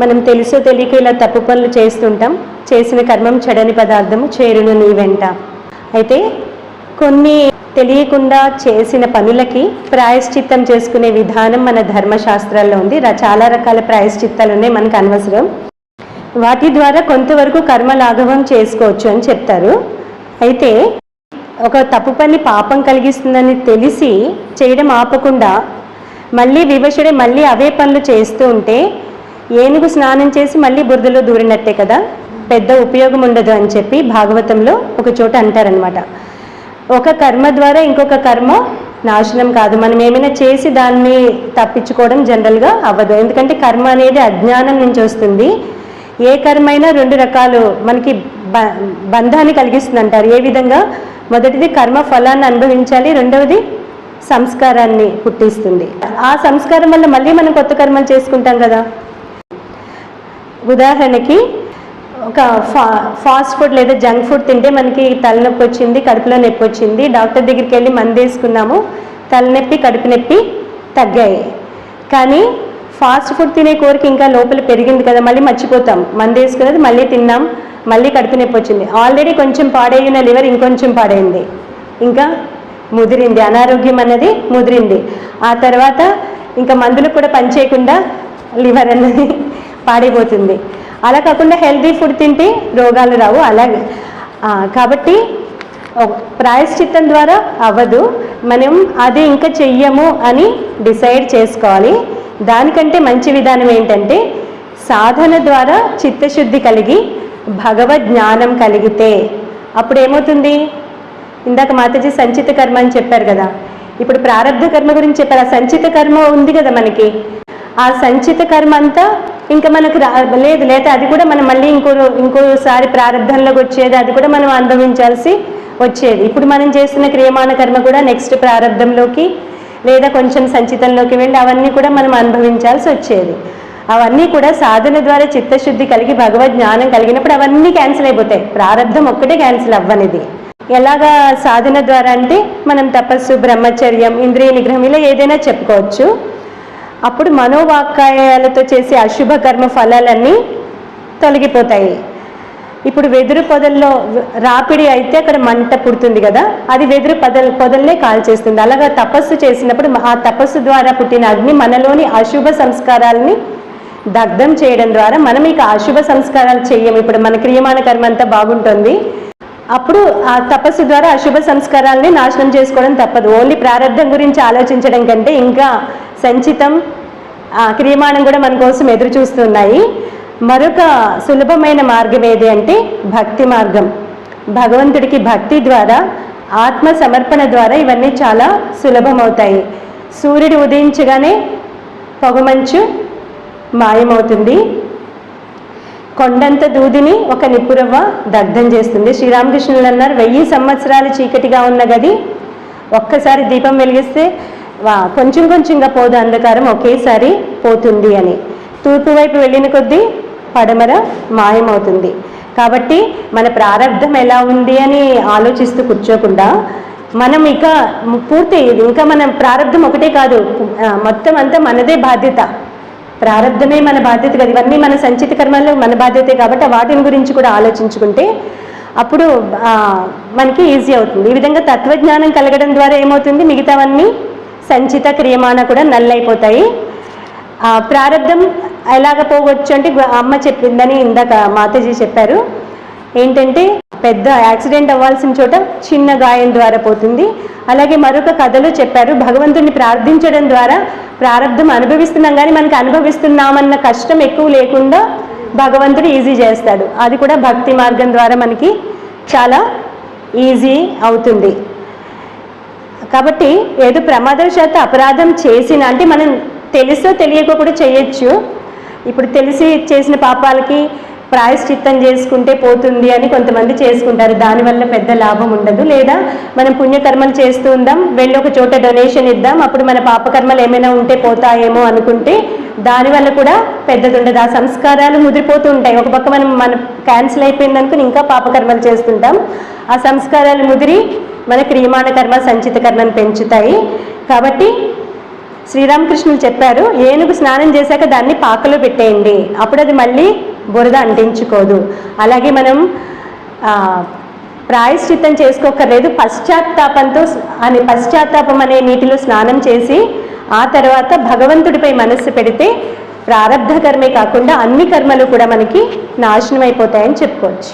మనం తెలుసో తెలియక ఇలా తప్పు పనులు చేస్తుంటాం. చేసిన కర్మం చెడని పదార్థము చేరును నీ వెంట. అయితే కొన్ని తెలియకుండా చేసిన పనులకి ప్రాయశ్చిత్తం చేసుకునే విధానం మన ధర్మశాస్త్రాల్లో ఉంది. చాలా రకాల ప్రాయశ్చిత్తాలు ఉన్నాయి మనకు అనవసరం. వాటి ద్వారా కొంతవరకు కర్మ లాఘవం చేసుకోవచ్చు అని చెప్తారు. అయితే ఒక తప్పు పని పాపం కలిగిస్తుందని తెలిసి చేయడం ఆపకుండా మళ్ళీ వివశుడే మళ్ళీ అవే పనులు చేస్తూ ఉంటే ఏనుగు స్నానం చేసి మళ్ళీ బురదలో దూరినట్టే కదా? పెద్ద ఉపయోగం ఉండదు అని చెప్పి భాగవతంలో ఒక చోట అంటారనమాట ఒక కర్మ ద్వారా ఇంకొక కర్మ నాశనం కాదు. మనం ఏమైనా చేసి దాన్ని తప్పించుకోవడం జనరల్గా అవ్వదు. ఎందుకంటే కర్మ అనేది అజ్ఞానం నుంచి వస్తుంది. ఏ కర్మ అయినా రెండు రకాలు మనకి బ బంధాన్ని కలిగిస్తుంది అంటారు. ఏ విధంగా? మొదటిది కర్మ ఫలాన్ని అనుభవించాలి రెండవది సంస్కారాన్ని పుట్టిస్తుంది. ఆ సంస్కారం వల్ల మళ్ళీ మనం కొత్త కర్మలు చేసుకుంటాం కదా? ఉదాహరణకి ఒక ఫా ఫాస్ట్ ఫుడ్ లేదా జంక్ ఫుడ్ తింటే మనకి తలనొప్పి వచ్చింది కడుపులో నొప్పి వచ్చింది. డాక్టర్ దగ్గరికి వెళ్ళి మందేసుకున్నాము. తలనొప్పి కడుపు నొప్పి తగ్గాయి. కానీ ఫాస్ట్ ఫుడ్ తినే కోరిక ఇంకా లోపల పెరిగింది కదా మళ్ళీ మర్చిపోతాం. మందు వేసుకున్నది మళ్ళీ తిన్నాం మళ్ళీ కడుపు నొప్పి వచ్చింది. ఆల్రెడీ కొంచెం పాడైన లివర్ ఇంకొంచెం పాడైంది. ఇంకా ముదిరింది. అనారోగ్యం అన్నది ముదిరింది. ఆ తర్వాత ఇంకా మందులు కూడా పనిచేయకుండా లివర్ అన్నది పాడైపోతుంది. అలా కాకుండా హెల్తీ ఫుడ్ తింటే రోగాలు రావు. అలాగే కాబట్టి ప్రాయశ్చిత్తం ద్వారా అవ్వదు. మనం అది ఇంకా చెయ్యము అని డిసైడ్ చేసుకోవాలి. దానికంటే మంచి విధానం ఏంటంటే సాధన ద్వారా చిత్తశుద్ధి కలిగి భగవద్ జ్ఞానం కలిగితే. అప్పుడు ఏమవుతుంది ఇందాక మాతజీ సంచిత కర్మ అని చెప్పారు కదా. ఇప్పుడు ప్రారంధ కర్మ గురించి చెప్పారు. ఆ సంచిత కర్మ ఉంది కదా మనకి. ఆ సంచిత కర్మ అంతా ఇంకా మనకు రా లేదు లేదా అది కూడా మనం మళ్ళీ ఇంకో ఇంకోసారి ప్రారంభంలోకి వచ్చేది అది కూడా మనం అనుభవించాల్సి వచ్చేది. ఇప్పుడు మనం చేస్తున్న క్రియమాణ కర్మ కూడా నెక్స్ట్ ప్రారంభంలోకి లేదా కొంచెం సంచితంలోకి వెళ్ళి అవన్నీ కూడా మనం అనుభవించాల్సి వచ్చేది. అవన్నీ కూడా సాధన ద్వారా చిత్తశుద్ధి కలిగి భగవద్ జ్ఞానం కలిగినప్పుడు అవన్నీ క్యాన్సిల్ అయిపోతాయి. ప్రారంధం ఒక్కటే క్యాన్సిల్ అవ్వనిది. ఎలాగా సాధన ద్వారా అంటే మనం తపస్సు బ్రహ్మచర్యం ఇంద్రియ నిగ్రహం ఇలా ఏదైనా చెప్పుకోవచ్చు. అప్పుడు మనోవాక్కాయాలతో చేసే అశుభ కర్మ ఫలాలన్నీ తొలగిపోతాయి. ఇప్పుడు వెదురు పొదల్లో రాపిడి అయితే అక్కడ మంట పుడుతుంది కదా అది వెదురు పొదల్ పొదల్నే కాల్చేస్తుంది. అలాగా తపస్సు చేసినప్పుడు ఆ తపస్సు ద్వారా పుట్టిన అగ్ని మనలోని అశుభ సంస్కారాలని దగ్ధం చేయడం ద్వారా మనం ఇక అశుభ సంస్కారాలు చెయ్యం. ఇప్పుడు మన క్రియమాణ కర్మ అంతా బాగుంటుంది. అప్పుడు ఆ తపస్సు ద్వారా అశుభ సంస్కారాలని నాశనం చేసుకోవడం తప్పదు. ఓన్లీ ప్రారంభం గురించి ఆలోచించడం కంటే ఇంకా సంచితం క్రియమాణం కూడా మన కోసం ఎదురు చూస్తున్నాయి. మరొక సులభమైన మార్గం ఏది అంటే భక్తి మార్గం. భగవంతుడికి భక్తి ద్వారా ఆత్మ సమర్పణ ద్వారా ఇవన్నీ చాలా సులభమవుతాయి. సూర్యుడు ఉదయించగానే పొగమంచు మాయమవుతుంది. కొండంత దూదిని ఒక నిప్పురవ్వ దగ్ధం చేస్తుంది. శ్రీరామకృష్ణులు అన్నారు వెయ్యి సంవత్సరాలు చీకటిగా ఉన్న గది ఒక్కసారి దీపం వెలిగిస్తే కొంచెం కొంచెంగా పోదు అంధకారం ఒకేసారి పోతుంది అని. తూర్పు వైపు వెళ్ళిన కొద్దీ పడమర మాయమవుతుంది. కాబట్టి మన ప్రారంధం ఎలా ఉంది అని ఆలోచిస్తూ కూర్చోకుండా మనం ఇక పూర్తి ఇంకా మన ప్రారంధం ఒకటే కాదు. మొత్తం అంతా మనదే బాధ్యత. ప్రారంధమే మన బాధ్యత కదా. ఇవన్నీ మన సంచిత కర్మలు మన బాధ్యతే కాబట్టి వాటిని గురించి కూడా ఆలోచించుకుంటే అప్పుడు మనకి ఈజీ అవుతుంది. ఈ విధంగా తత్వజ్ఞానం కలగడం ద్వారా ఏమవుతుంది? మిగతావన్నీ సంచిత క్రియమాన కూడా నల్లైపోతాయి. ప్రారంధం ఎలాగ పోవచ్చు అంటే అమ్మ చెప్పిందని ఇందాక మాతాజీ చెప్పారు. ఏంటంటే పెద్ద యాక్సిడెంట్ అవ్వాల్సిన చోట చిన్న గాయం ద్వారా పోతుంది. అలాగే మరొక కథలో చెప్పారు భగవంతుడిని ప్రార్థించడం ద్వారా ప్రారంధం అనుభవిస్తున్నాం కానీ మనకి అనుభవిస్తున్నామన్న కష్టం ఎక్కువ లేకుండా భగవంతుడు ఈజీ చేస్తాడు. అది కూడా భక్తి మార్గం ద్వారా మనకి చాలా ఈజీ అవుతుంది. కాబట్టి ఏదో ప్రమాదవశాత్తు అపరాధం చేసిన అంటే మనం తెలుసో తెలియకో కూడా చేయొచ్చు. ఇప్పుడు తెలిసి చేసిన పాపాలకి ప్రాయశ్చిత్తం చేసుకుంటే పోతుంది అని కొంతమంది చేసుకుంటారు. దానివల్ల పెద్ద లాభం ఉండదు. లేదా మనం పుణ్యకర్మలు చేస్తూ ఉందాం వెళ్ళి ఒక చోట డొనేషన్ ఇద్దాం అప్పుడు మన పాపకర్మలు ఏమైనా ఉంటే పోతాయేమో అనుకుంటే దానివల్ల కూడా పెద్దది ఉండదు. ఆ సంస్కారాలు ముదిరిపోతూ ఉంటాయి. ఒక పక్క మనం మన క్యాన్సిల్ అయిపోయింది అనుకుని ఇంకా పాపకర్మలు చేస్తుంటాం. ఆ సంస్కారాలు ముదిరి మన క్రియమాణ కర్మ సంచిత కర్మను పెంచుతాయి. కాబట్టి శ్రీరామకృష్ణులు చెప్పారు ఏనుగు స్నానం చేశాక దాన్ని పాకలో పెట్టేయండి. అప్పుడు అది మళ్ళీ బురద అంటించుకోదు. అలాగే మనం ప్రాయశ్చిత్తం చేసుకోకర్లేదు పశ్చాత్తాపంతో అని పశ్చాత్తాపం అనే నీటిలో స్నానం చేసి ఆ తర్వాత భగవంతుడిపై మనస్సు పెడితే ప్రారంధ కర్మే కాకుండా అన్ని కర్మలు కూడా మనకి నాశనం అయిపోతాయని చెప్పుకోవచ్చు.